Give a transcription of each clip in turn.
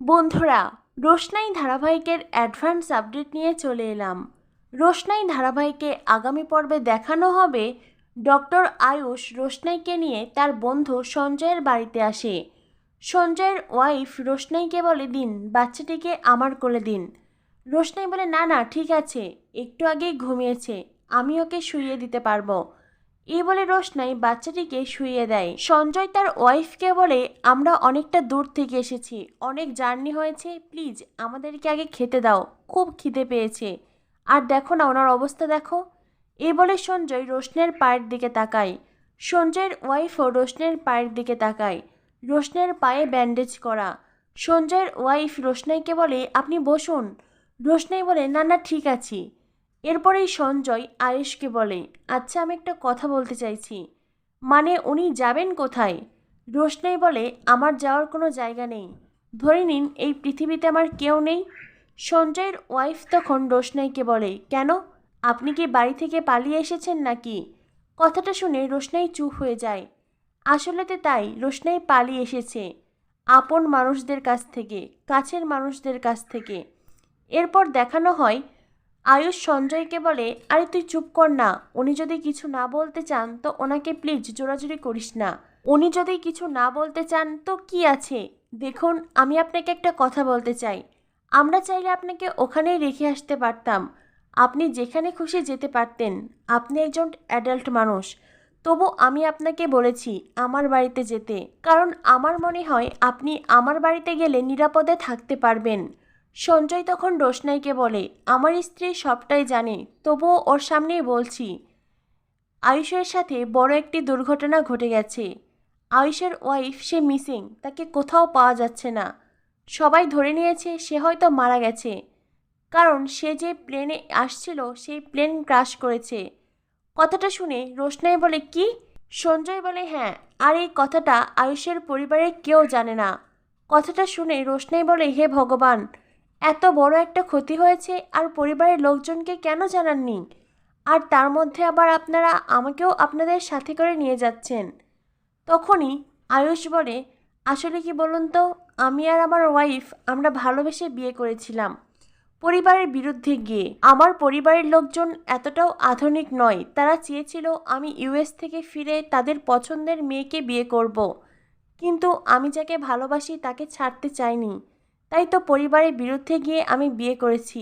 বন্ধুরা, রোশনাই ধারাবাহিকের advance update নিয়ে চলে এলাম। রোশনাই ধারাবাহিকে আগামী পর্বে দেখানো হবে ডক্টর আয়ুষ রোশনাইকে নিয়ে তার বন্ধু সঞ্জয়ের বাড়িতে আসে। সঞ্জয়ের ওয়াইফ রোশনাইকে বলে, দিন, বাচ্চাটিকে আমার কোলে দিন। রোশনাই বলে, না না, ঠিক আছে, একটু আগেই ঘুমিয়েছে, আমি ওকে শুইয়ে দিতে পারব। এই বলে রোশনাই বাচ্চাটিকে শুইয়ে দেয়। সঞ্জয় তার ওয়াইফকে বলে, আমরা অনেকটা দূর থেকে এসেছি। অনেক জার্নি হয়েছে। প্লিজ, আমাদেরকে আগে খেতে দাও। খুব খিদে পেয়েছে। আর দেখো না ওনার অবস্থা দেখো। এই বলে সঞ্জয় রোশনের পায়ের দিকে তাকায়। সঞ্জয়ের ওয়াইফও রোশনের পায়ের দিকে তাকায়। রোশনের পায়ে ব্যান্ডেজ করা। সঞ্জয়ের ওয়াইফ রোশনাইকে বলে, আপনি বসুন। রোশনাই বলে, না না, ঠিক আছি। এরপরেই সঞ্জয় আয়েশকে বলে আচ্ছা আমি একটা কথা বলতে চাইছি। মানে উনি যাবেন কোথায়? রোশনাই বলে, আমার যাওয়ার কোনো জায়গা নেই। ধরে নিন, এই পৃথিবীতে আমার কেউ নেই। সঞ্জয়ের ওয়াইফ তখন রোশনাইকে বলে, কেন? আপনি কি বাড়ি থেকে পালিয়ে এসেছেন নাকি? কথাটা শুনে রোশনাই চুপ হয়ে যায়। আসলেতে তাই, রোশনাই পালিয়ে এসেছে, আপন মানুষদের কাছ থেকে, কাছের মানুষদের কাছ থেকে। এরপর দেখানো হয় আয়ুষ সঞ্জয়কে বলে, আরে তুই চুপ কর না। উনি যদি কিছু না বলতে চান, তো ওনাকে প্লিজ জোরাজুরি করিস না। উনি যদি কিছু না বলতে চান, তো কি আছে? দেখুন, আমি আপনাকে একটা কথা বলতে চাই। আমরা চাইলে আপনাকে ওখানেই রেখে আসতে পারতাম। আপনি যেখানে খুশি যেতে পারতেন। আপনি একজন অ্যাডাল্ট মানুষ। তবু আমি আপনাকে বলেছি, আমার বাড়িতে যেতে। কারণ আমার মনে হয়, আপনি আমার বাড়িতে গেলে নিরাপদে থাকতে পারবেন। সঞ্জয় তখন রোশনাইকে বলে, আমার স্ত্রী সবটাই জানে, তবুও ওর সামনেই বলছি। আয়ুষের সাথে বড় একটি দুর্ঘটনা ঘটে গেছে। আয়ুষের ওয়াইফ সে মিসিং তাকে কোথাও পাওয়া যাচ্ছে না। সবাই ধরে নিয়েছে সে হয়তো মারা গেছে। কারণ সে যে প্লেনে আসছিল, সেই প্লেন ক্রাশ করেছে। কথাটা শুনে রোশনাই বলে, কি? সঞ্জয় বলে হ্যাঁ আর এই কথাটা আয়ুষের পরিবারের কেউ জানে না। কথাটা শুনে রোশনাই বলে, হে ভগবান এত বড় একটা ক্ষতি হয়েছে আর পরিবারের লোকজনকে কেন জানাননি? আর তার মধ্যে আবার আপনারা আমাকেও আপনাদের সাথে করে নিয়ে যাচ্ছেন। তখনই আয়ুষ বলে, আসলে কি বলুন তো, আমি আর আমার ওয়াইফ আমরা ভালোবেসে বিয়ে করেছিলাম, পরিবারের বিরুদ্ধে গিয়ে। আমার পরিবারের লোকজন এতটাও আধুনিক নয়, তারা চেয়েছিল আমি ইউএস থেকে ফিরে তাদের পছন্দের মেয়েকে বিয়ে করব। কিন্তু আমি যাকে ভালোবাসি তাকে ছাড়তে চাইনি। তাই তো পরিবারের বিরুদ্ধে গিয়ে আমি বিয়ে করেছি।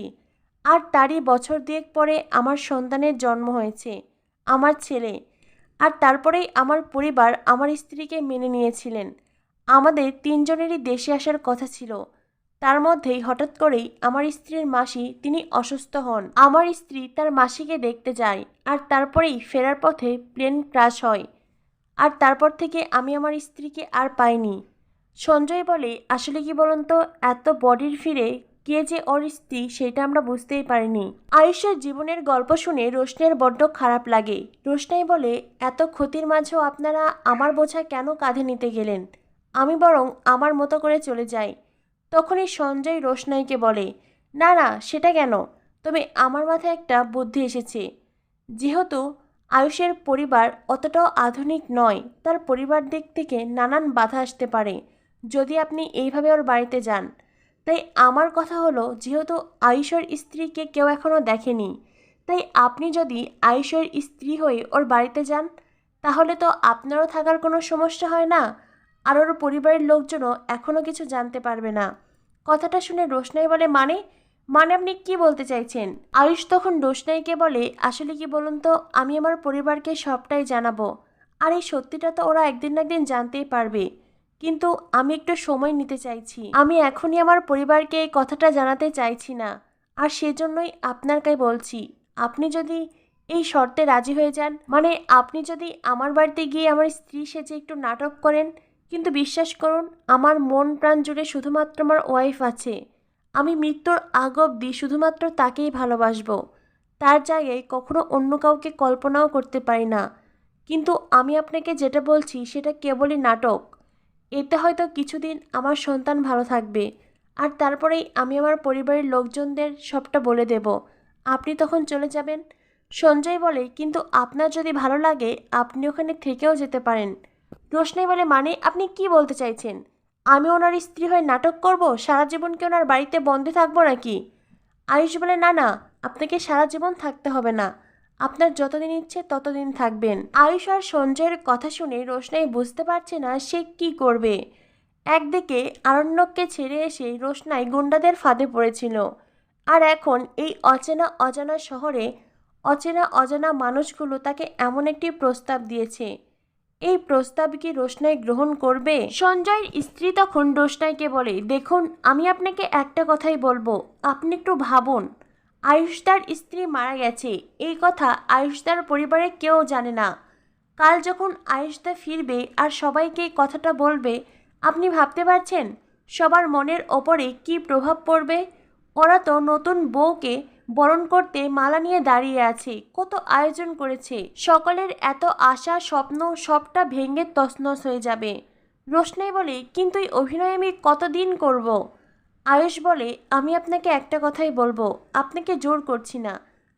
আর তারই বছর দুয়েক পরে আমার সন্তানের জন্ম হয়েছে, আমার ছেলে। আর তারপরেই আমার পরিবার আমার স্ত্রীকে মেনে নিয়েছিলেন। আমাদের তিনজনেরই দেশে আসার কথা ছিল। তার মধ্যেই হঠাৎ করেই আমার স্ত্রীর মাসি তিনি অসুস্থ হন। আমার স্ত্রী তার মাসিকে দেখতে যায় আর তারপরেই ফেরার পথে প্লেন ক্রাশ হয়। আর তারপর থেকে আমি আমার স্ত্রীকে আর পাইনি। সঞ্জয় বলে, আসলে কি বলুন তো এত বডির ফিরে কে যে ওর স্ত্রী সেটা আমরা বুঝতেই পারিনি। আয়ুষের জীবনের গল্প শুনে রোশনের বড্ড খারাপ লাগে। রোশনাই বলে, এত ক্ষতির মাঝেও আপনারা আমার বোঝা কেন কাঁধে নিতে গেলেন? আমি বরং আমার মতো করে চলে যাই। তখনই সঞ্জয় রোশনাইকে বলে, না না, সেটা কেন? তবে আমার মাথায় একটা বুদ্ধি এসেছে। যেহেতু আয়ুষের পরিবার অতটাও আধুনিক নয়, তার পরিবার দিক থেকে নানান বাধা আসতে পারে। যদি আপনি এইভাবে ওর বাড়িতে যান। তাই আমার কথা হলো, যেহেতু আয়ুষের স্ত্রীকে কেউ এখনও দেখেনি, তাই আপনি যদি আয়ুষের স্ত্রী হয়ে ওর বাড়িতে যান, তাহলে তো আপনারও থাকার কোনো সমস্যা হয় না, আর ওর পরিবারের লোকজনও এখনও কিছু জানতে পারবে না। কথাটা শুনে রোশনাই বলে মানে? মানে আপনি কি বলতে চাইছেন? আয়ুষ তখন রোশনাইকে বলে, আসলে কি বলুন তো, আমি আমার পরিবারকে সবটাই জানাব। আর এই সত্যিটা তো ওরা একদিন না একদিন জানতেই পারবে। কিন্তু আমি একটু সময় নিতে চাইছি। আমি এখনই আমার পরিবারকে এই কথাটা জানাতে চাইছি না। আর সেজন্যই আপনার কাছে বলছি, আপনি যদি এই শর্তে রাজি হয়ে যান মানে আপনি যদি আমার বাড়িতে গিয়ে আমার স্ত্রী সেজে একটু নাটক করেন, কিন্তু বিশ্বাস করুন, আমার মন প্রাণ জুড়ে শুধুমাত্র আমার ওয়াইফ আছে। আমি মৃত্যুর আগ অবধি শুধুমাত্র তাকেই ভালোবাসবো। তার জায়গায় কখনো অন্য কাউকে কল্পনাও করতে পারি না। কিন্তু আমি আপনাকে যেটা বলছি, সেটা কেবলই নাটক। এতে হয়তো কিছুদিন আমার সন্তান ভালো থাকবে। আর তারপরেই আমি আমার পরিবারের লোকজনদের সবটা বলে দেব। আপনি তখন চলে যাবেন। সঞ্জয় বলে, কিন্তু আপনার যদি ভালো লাগে, আপনি ওখানে থেকেও যেতে পারেন। রোশনাই বলে মানে আপনি কি বলতে চাইছেন? আমি ওনার স্ত্রী হয়ে নাটক করব? সারা জীবন কি ওনার বাড়িতে বন্দী থাকব নাকি? আয়ুষ বলে, না না, আপনাকে সারা জীবন থাকতে হবে না। আপনার যতদিন ইচ্ছে ততদিন থাকবেন। আয়ুষ আর সঞ্জয়ের কথা শুনে রোশনাই বুঝতে পারছে না সে কি করবে। একদিকে আরণ্যককে ছেড়ে এসে রোশনাই গুন্ডাদের ফাঁদে পড়েছিল। আর এখন এই অচেনা অজানা শহরে অচেনা অজানা মানুষগুলো তাকে এমন একটি প্রস্তাব দিয়েছে। এই প্রস্তাব কি রোশনাই গ্রহণ করবে? সঞ্জয়ের স্ত্রী তখন রোশনাইকে বলে, দেখুন, আমি আপনাকে একটা কথাই বলব। আপনি একটু ভাবুন। আয়ুষদার স্ত্রী মারা গেছে। এই কথা আয়ুষদার পরিবারে কেউ জানে না। কাল যখন আয়ুষদা ফিরবে আর সবাইকে কথাটা বলবে, আপনি ভাবতে পারছেন সবার মনের ওপরে কি প্রভাব পড়বে? ওরা তো নতুন বউকে বরণ করতে মালা নিয়ে দাঁড়িয়ে আছে, কত আয়োজন করেছে। সকলের এত আশা, স্বপ্ন, সবটা ভেঙে তছনছ হয়ে যাবে। রোশনাই বলে, কিন্তু এই অভিনয় আমি কতদিন করব। আয়ুষ বলে, আমি আপনাকে একটা কথাই বলব, আপনাকে জোর করছি না।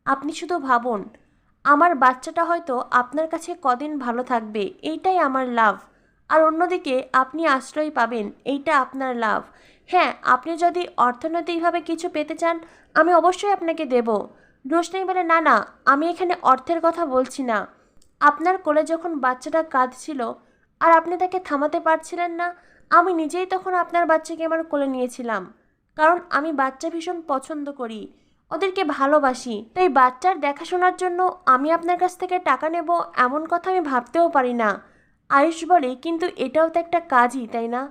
আপনি শুধু ভাবুন, আমার বাচ্চাটা হয়তো আপনার কাছে কদিন ভালো থাকবে, এইটাই আমার লাভ। আর অন্যদিকে, আপনি আশ্রয় পাবেন, এইটা আপনার লাভ। হ্যাঁ আপনি যদি অর্থনৈতিকভাবে কিছু পেতে চান, আমি অবশ্যই আপনাকে দেব। রোশনাই বলে, না না, আমি এখানে অর্থের কথা বলছি না। আপনার কোলে যখন বাচ্চাটা কাঁদছিল আর আপনি তাকে থামাতে পারছিলেন না, আমি নিজেই তখন আপনার বাচ্চাকে আমার কোলে নিয়েছিলাম। কারণ আমি বাচ্চা ভীষণ পছন্দ করি, ওদেরকে ভালোবাসি। তাই বাচ্চার দেখাশোনার জন্য আমি আপনার কাছ থেকে টাকা নেব এমন কথা আমি ভাবতেও পারি না। আয়ুষ বলে, কিন্তু এটাও তো একটা কাজই, তাই না?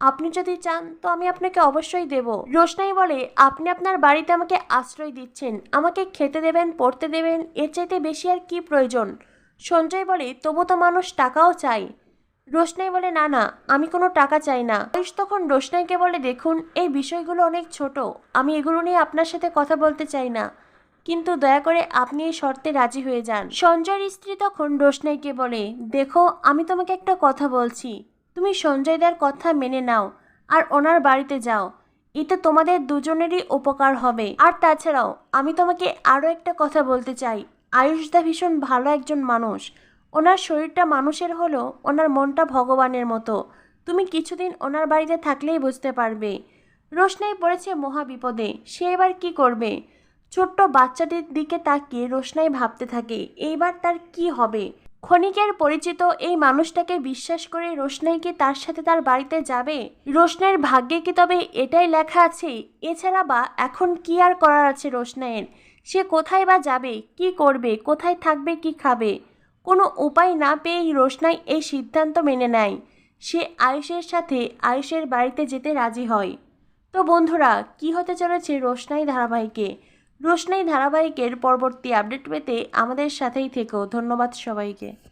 আপনি যদি চান, তো আমি আপনাকে অবশ্যই দেব। রোশনাই বলে, আপনি আপনার বাড়িতে আমাকে আশ্রয় দিচ্ছেন, আমাকে খেতে দেবেন, পড়তে দেবেন, এর চাইতে বেশি আর কি প্রয়োজন? সঞ্জয় বলে, তবু তো মানুষ টাকাও চাই রোশনাই বলে, না না, আমি কোনো টাকা চাই না। আয়ুষ তখন রোশনাইকে বলে, দেখুন, এই বিষয়গুলো অনেক ছোট। আমি এগুলো নিয়ে আপনার সাথে কথা বলতে চাই না। কিন্তু দয়া করে আপনি এই শর্তে রাজি হয়ে যান। সঞ্জয়ের স্ত্রী তখন রোশনাইকে বলে, দেখো, আমি তোমাকে একটা কথা বলছি। তুমি সঞ্জয় সঞ্জয়দার কথা মেনে নাও আর ওনার বাড়িতে যাও। এতে তোমাদের দুজনেরই উপকার হবে। আর তাছাড়াও, আমি তোমাকে আরও একটা কথা বলতে চাই। আয়ুষদা ভীষণ ভালো একজন মানুষ। ওনার শরীরটা মানুষের হলেও ওনার মনটা ভগবানের মতো। তুমি কিছুদিন ওনার বাড়িতে থাকলেই বুঝতে পারবে। রোশনাই পড়েছে মহা বিপদে। সে এবার কি করবে? ছোট্ট বাচ্চাটির দিকে তাকিয়ে রোশনাই ভাবতে থাকে, এইবার তার কি হবে? ক্ষণিকের পরিচিত এই মানুষটাকে বিশ্বাস করে রোশনাই কি তার সাথে তার বাড়িতে যাবে? রোশনাইয়ের ভাগ্যে কি তবে এটাই লেখা আছে? এছাড়া বা এখন কি আর করার আছে রোশনাইয়ের? সে কোথায় বা যাবে? কি করবে? কোথায় থাকবে? কি খাবে? কোনো উপায় না পেয়েই রোশনাই এই সিদ্ধান্ত মেনে নেয়। সে আয়ুষের সাথে আয়ুষের বাড়িতে যেতে রাজি হয়। তো বন্ধুরা, কি হতে চলেছে রোশনাই ধারাবাহিকে? রোশনাই ধারাবাহিকের পরবর্তী আপডেট পেতে আমাদের সাথেই থেকো। ধন্যবাদ সবাইকে।